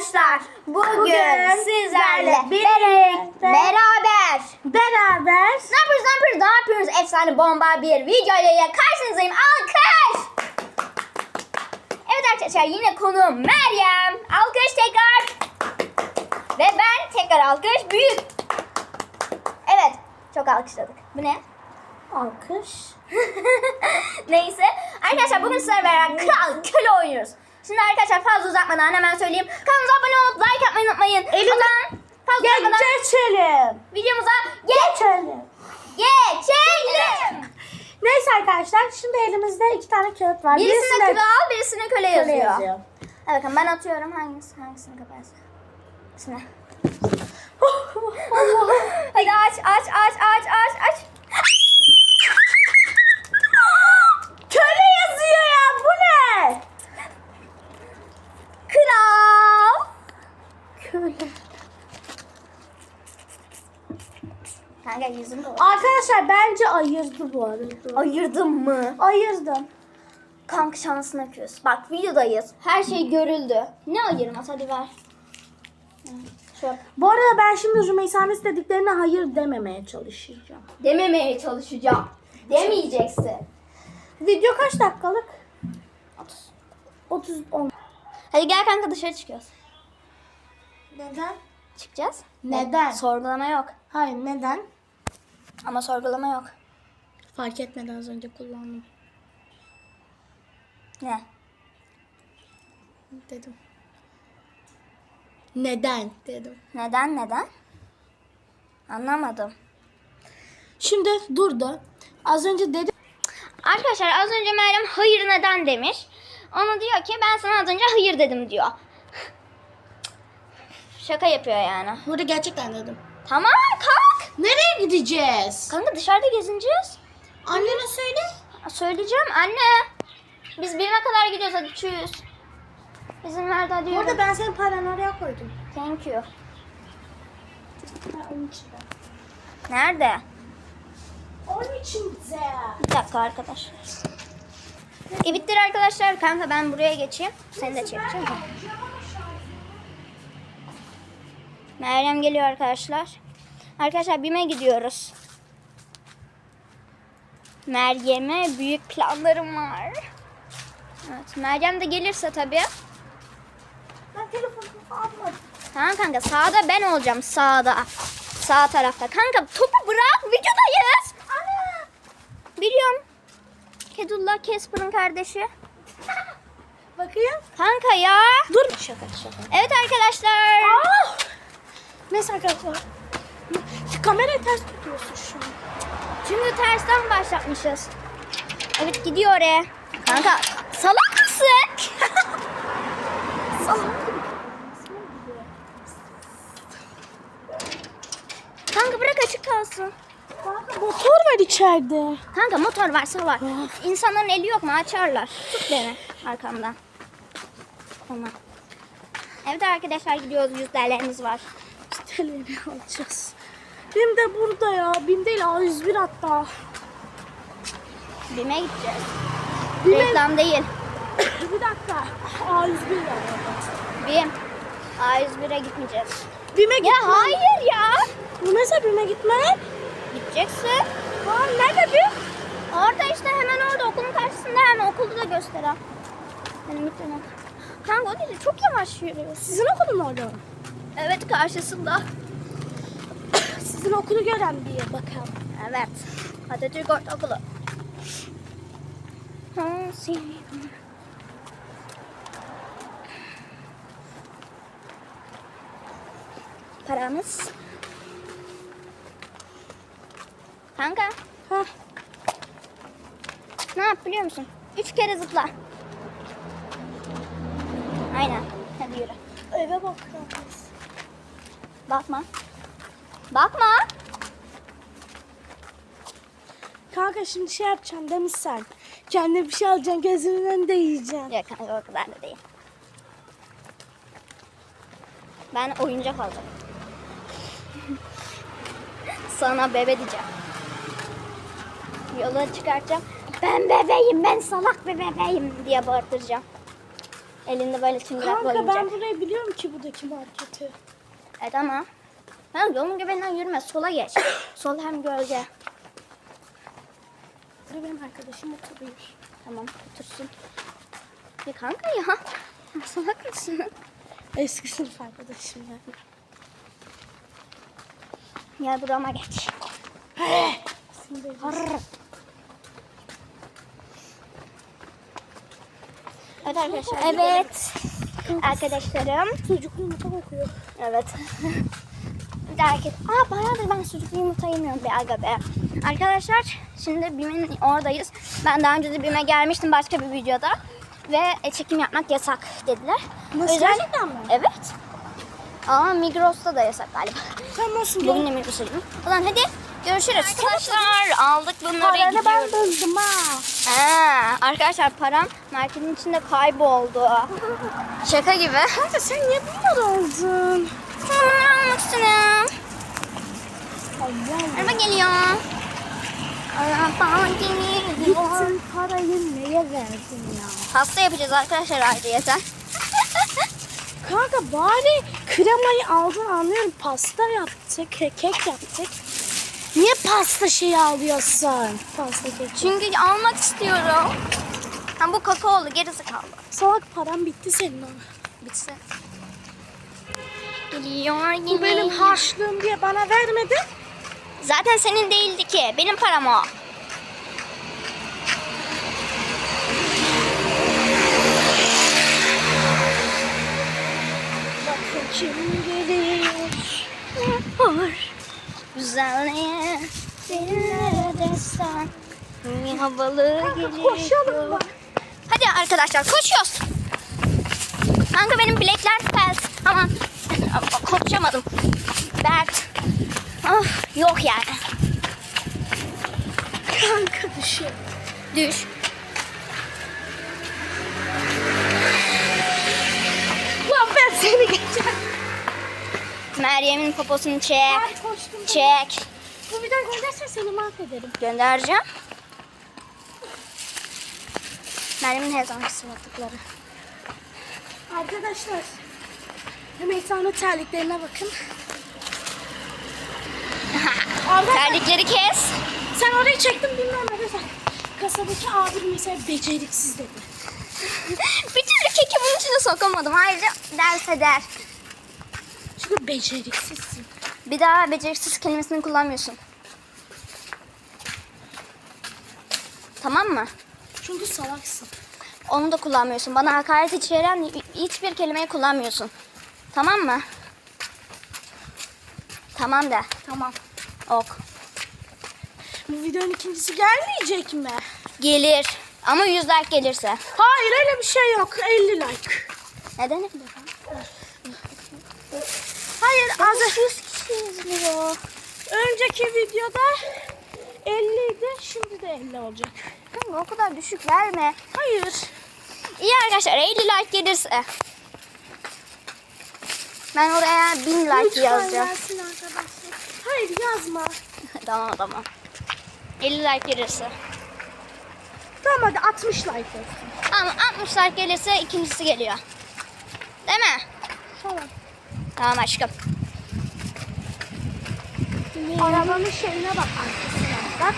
arkadaşlar. Bugün, Bugün sizlerle birlikte- beraber Beraber ne yapıyoruz ne yapıyoruz ne yapıyoruz efsane bomba bir video ile karşınızdayım. Alkış. Evet arkadaşlar yine konuğum Meryem. Alkış tekrar. Ve ben tekrar alkış büyük. Evet çok alkışladık. Bu ne? alkış. Neyse. Arkadaşlar bugün sizlerle beraber kral köle oynuyoruz. Şimdi arkadaşlar fazla uzatmadan hemen söyleyeyim. Kanalımıza abone olup like yapmayı unutmayın. Elimi- O zaman fazla Gel uzatmadan geçelim. videomuza geç. Geçelim. Geçelim. Neyse arkadaşlar şimdi elimizde iki tane kağıt var. Birisine kral, birisine köle köle yazıyor. yazıyor. Hadi bakalım ben atıyorum hangisi hangisini kaparsın. Birisine. Hadi aç aç aç aç aç aç. köle yazıyor ya bu ne? Kral. Kanka yüzüm. Arkadaşlar bence ayırdı bu arada. Ayırdım mı? Ayırdım. Kanka şansına küs. Bak videodayız. Her şey görüldü. Ne ayırmaz hadi ver. Şu Bu arada ben şimdi Rümeysa'nın istediklerine hayır dememeye çalışacağım. dememeye çalışacağım. Demeyeceksin. Video kaç dakikalık? 30. 30 10. Hadi gel kanka dışarı çıkıyoruz. Neden? Çıkacağız. Neden? Sorgulama yok. Hayır neden? Ama sorgulama yok. Fark etmeden az önce kullandım. Ne? Dedim. Neden dedim. Neden neden? Anlamadım. Şimdi durdu. Az önce dedim. Arkadaşlar az önce Meryem hayır neden demiş. Ona diyor ki ben sana az önce hayır dedim diyor. Şaka yapıyor yani. Burada gerçekten dedim. Tamam kalk. Nereye gideceğiz? Kanka dışarıda gezineceğiz. Annene söyle. Söyleyeceğim anne. Biz birine kadar gidiyoruz hadi çüz. İzin verdi hadi yürü. Burada ben senin paranı oraya koydum. Thank you. Ha, onun içinde. Nerede? Onun içinde. Bir dakika arkadaşlar. E bittir arkadaşlar. Kanka ben buraya geçeyim. Seni de çekeceğim. Meryem geliyor arkadaşlar. Arkadaşlar BİM'e gidiyoruz. Meryem'e büyük planlarım var. Evet, Meryem de gelirse tabii. Ben telefonumu almadım. Tamam kanka sağda ben olacağım sağda. Sağ tarafta. Kanka topu bırak videodayız. Ana. Biliyorum. Kedullah Casper'ın kardeşi. Bakayım. Kanka ya. Dur. Şaka şaka. Evet arkadaşlar. Ah! Neyse arkadaşlar. Kamerayı ters tutuyorsun şu an. Çünkü tersten başlatmışız. Evet gidiyor oraya. Kanka salak mısın? Salak. Kanka bırak açık kalsın. Motor var içeride. Kanka motor varsa var. İnsanların eli yok mu açarlar. Tut beni arkamdan. Tamam. Evet arkadaşlar gidiyoruz yüzlerlerimiz var. Telini alacağız. Bim de burada ya. Bim değil A101 hatta. BİM'e gideceğiz. BİM'e- Reklam değil. bir dakika. A101 var. BİM. A101'e gitmeyeceğiz. Bime Ya gitme. hayır ya. Bu mesela Bime gitme. Gideceksin. Ha, nerede Bim? Orada işte hemen orada okulun karşısında hemen okulu da gösteren. Benim gittiğim okul. Kanka o değil çok yavaş yürüyor. Sizin okulun orada. Evet karşısında. Sizin okulu gören bir bakalım. Evet. Atatürk Ortaokulu. Paramız. Kanka Ha. ne yap biliyor musun? Üç kere zıpla. Aynen. Hadi yürü. Eve bakıyoruz. Bakma. Bakma. Kanka şimdi şey yapacağım demiş sen. Kendine bir şey alacaksın gözünün önünde yiyeceksin. Yok kanka o kadar da değil. Ben oyuncak alacağım. Sana bebe diyeceğim. Yola çıkartacağım. Ben bebeğim, ben salak bir bebeğim diye bağırtıracağım. Elinde böyle çıngırak Kanka oyuncak. ben burayı biliyorum ki buradaki marketi. Evet ama. Ben yolun göbeğinden yürüme. Sola geç. Sol hem gölge. Burada benim arkadaşım oturuyor. Tamam otursun. Ya kanka ya. Salak mısın? Eski sınıf arkadaşım ben. Gel burama geç. Evet arkadaşlar. Evet. Arkadaşlarım. Çocuklu yumurta kokuyor. Evet. Bir de herkes, aa bayağıdır ben sucuklu yumurta yemiyorum be aga be. Arkadaşlar şimdi BİM'in oradayız. Ben daha önce de BİM'e gelmiştim başka bir videoda. Ve e, çekim yapmak yasak dediler. Nasıl, yüzden- gerçekten mi? Evet. Ama Migros'ta da yasak galiba. Sen nasıl Bugün de Migros'a gidiyorum. Zaman hadi görüşürüz. Arkadaşlar aldık bunları Paranı ben gidiyoruz. buldum ha. Ha, arkadaşlar param marketin içinde kayboldu. Şaka gibi. Kanka sen niye bunları aldın? Tamam almak istedim. Araba geliyor. Araba geliyor. Gittin parayı neye verdin ya? Pasta yapacağız arkadaşlar ayrıyeten. Kanka bari kremayı aldın anlıyorum. Pasta yaptık, ke- kek yaptık. Niye pasta şeyi alıyorsun? Pasta kek. Çünkü almak istiyorum. Ha, bu kakaolu gerisi kaldı. Salak param bitti senin ona. Bitsin. Geliyor yine. Bu benim harçlığım diye bana vermedin. Zaten senin değildi ki. Benim param o. Bakın kim geliyor. Var. Güzelliğe seninle destan. Havalı geliyor. Koşalım bak. Hadi arkadaşlar koşuyoruz. Kanka benim bilekler felt. Aman konuşamadım. Dert. Of, yok yani. Kanka düşüyor. Düş. Lan ben seni. Meryem'in poposunu çek. Ben koştum. Çek. Bu videoyu göndersen seni mahvederim. Göndereceğim. Meryem'in her zamanki sıfatlıkları. Arkadaşlar. Rümeysa'nın terliklerine bakın. Terlikleri kes. sen orayı çektin bilmem ne. Kasadaki abi mesela beceriksiz dedi. Bir türlü keki bunun içine sokamadım. Ayrıca derse der. Beceriksizsin. Bir daha beceriksiz kelimesini kullanmıyorsun. Tamam mı? Çünkü salaksın. Onu da kullanmıyorsun. Bana hakaret içeren hiçbir kelimeyi kullanmıyorsun. Tamam mı? Tamam de. Tamam. Ok. Bu videonun ikincisi gelmeyecek mi? Gelir. Ama yüz like gelirse. Hayır öyle bir şey yok. 50 like. Neden? Hayır az 100 kişi izliyor. önceki videoda 50 idi. Şimdi de 50 olacak. Kanka o kadar düşük verme. Hayır. İyi arkadaşlar 50 like gelirse. Ben oraya 1000 like Lütfen yazacağım. gelsin arkadaşlar. Hayır yazma. tamam tamam. 50 like gelirse. Tamam hadi 60 like olsun. Ama 60 like gelirse ikincisi geliyor. Değil mi? Tamam. Tamam aşkım. Arabanın şeyine bak arkasına. Bak.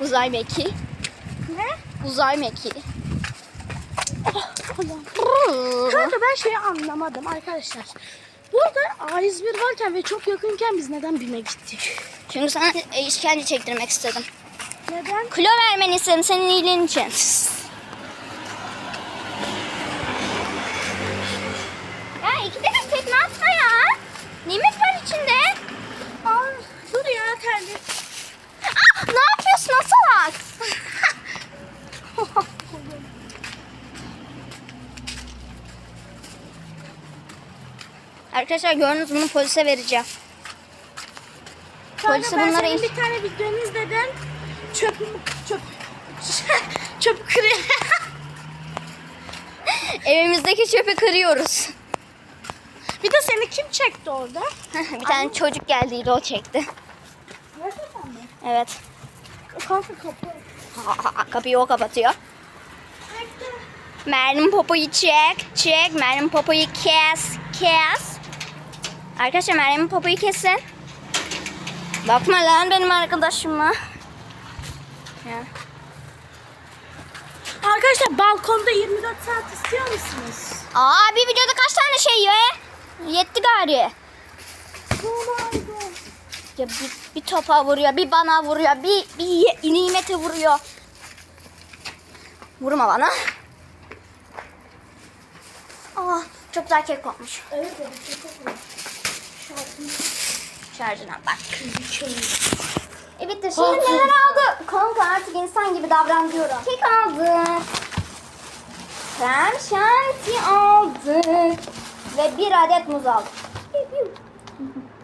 Uzay mekiği. Ne? Uzay mekiği. Kanka ben şeyi anlamadım arkadaşlar. Burada A101 varken ve çok yakınken biz neden BİM'e gittik? Çünkü sana işkence çektirmek istedim. Neden? Kilo vermeni istedim senin iyiliğin için. Ya iki dakika tekme atma ya. Nimet var içinde. Aa, dur ya terlik. Ah, ne asalak? Arkadaşlar gördünüz bunu polise vereceğim. Kanka Polise bunları senin bir tane videonu izledim. Çöp çöp çöp kırıyor. Evimizdeki çöpü kırıyoruz. bir de seni kim çekti orada? bir tane çocuk geldiydi o çekti. Gerçekten mi? Evet. Kanka kapı. Kapıyı o kapatıyor. Meryem popoyu çek. Çek. Meryem popoyu kes. Kes. Arkadaşlar Meryem'in popoyu kesin. Bakma lan benim arkadaşıma. Ya. Arkadaşlar balkonda 24 saat istiyor musunuz? Aa bir videoda kaç tane şey ya? Yetti gari. Ya bir, bir topa vuruyor, bir bana vuruyor, bir, bir nimete vuruyor. Vurma bana. Aa, çok güzel kek kopmuş. Evet evet. Şarjına bak. güzel. E bitti. Şimdi neler aldı? Kanka artık insan gibi davran diyorum. Kek aldık. Krem şanti aldık. Ve bir adet muz aldık.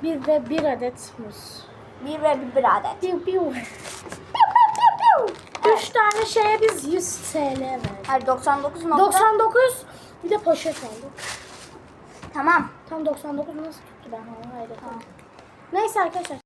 Bir ve bir adet muz. Bir ve bir, bir adet. Piu piu. Piu, piu, piu, piu. Üç tane şeye biz 100 TL verdik. Hayır 99 nokta. 99 bir de poşet aldık. Tamam. Tam 99 nasıl tuttu ben hala hayret. Neyse arkadaşlar.